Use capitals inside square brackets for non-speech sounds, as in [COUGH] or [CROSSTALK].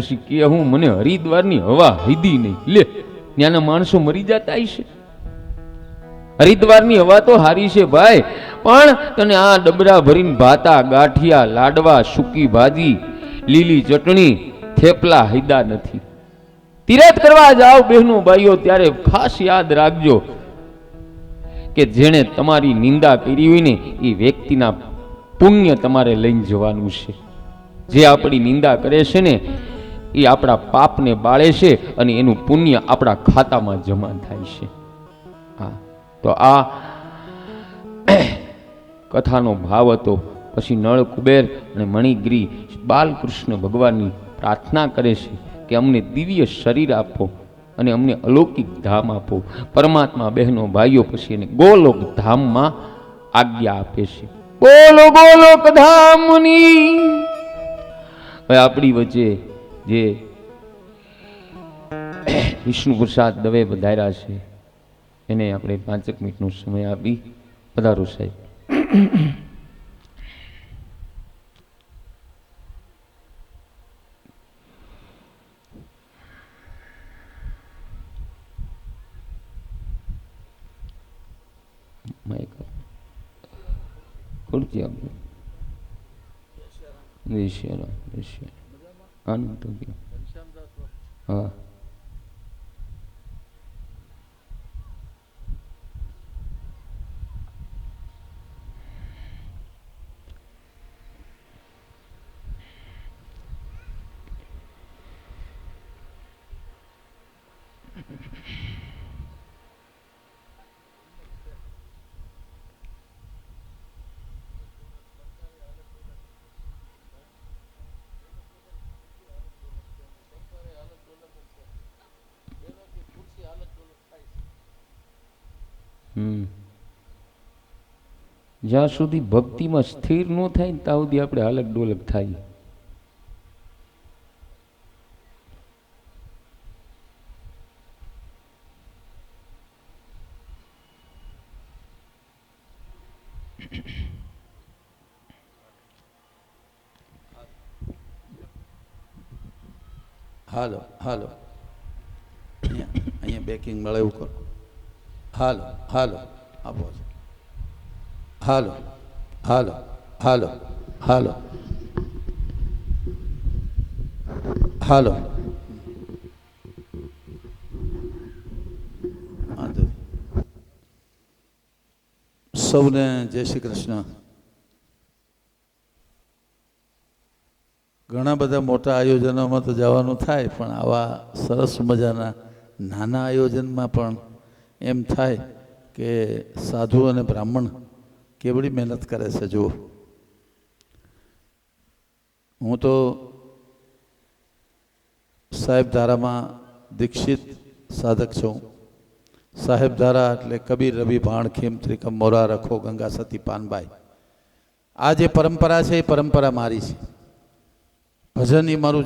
પછી કે હું, મને હરિદ્વારની હવા હીધી નહીં. લે, ત્યાંના માણસો મરી જતા છે હરિદ્વારની હવા તો હારી છે ભાઈ, પણ તને આ ડબરા ભરીને ભાતા, ગાંઠિયા, લાડવા, સૂકી ભાજી, લીલી ચટણી, થેપલા હૈદા નથી. તિરત કરવા જાઓ બહેનો ભાઈઓ, ત્યારે ખાસ યાદ રાખજો કે જેણે તમારી નિંદા કરી હોય ને, એ વ્યક્તિના પુણ્ય તમારે લઈને જવાનું છે. જે આપણી નિંદા કરે છે ને એ આપણા પાપને બાળે છે અને એનું પુણ્ય આપણા ખાતામાં જમા થાય છે. હા, તો આ [CLEARS THROAT] કથાનો ભાવ હતો. પછી નળ કુબેર અને મણિગીરી બાલકૃષ્ણ ભગવાનની પ્રાર્થના કરે છે કે અમને દિવ્ય શરીર આપો અને અમને અલૌકિક ધામ આપો. પરમાત્મા બહેનો ભાઈઓ પછી એને ગોલોક ધામમાં આજ્ઞા આપે છે. બોલો ગોલોક ધામની. હવે આપણી વચ્ચે જે વિષ્ણુ પ્રસાદ દવે વધાર્યા છે એને આપણે પાંચેક મિનિટનો સમય આપી પધારો સાહેબ. માઈક ખુરશી આપો વિશ્વરામ વિશ્વ આનંદ તો હા. જ્યાં સુધી ભક્તિમાં સ્થિર ન થાય ને ત્યાં સુધી આપણે હાલક ડોલક થાય. હાલો હાલો. અહીંયા અહીંયા બેકિંગ મળે એવું કરો. હાલો હાલો, આપો. હાલો હાલો હાલો હાલો. હાલો. સૌને જય શ્રી કૃષ્ણ. ઘણા બધા મોટા આયોજનોમાં તો જવાનું થાય, પણ આવા સરસ મજાના નાના આયોજનમાં પણ એમ થાય કે સાધુ અને બ્રાહ્મણ કેવડી મહેનત કરે છે, જુઓ. હું તો સાહેબ ધારામાં દીક્ષિત સાધક છું. સાહેબ ધારા એટલે કબીર, રવિ, ભાણ, ખીમ, ત્રિકમ, મોરા, રખો, ગંગા, સતી, પાનબાઈ. આ જે પરંપરા છે, એ પરંપરા મારી છે. ભજન એ મારું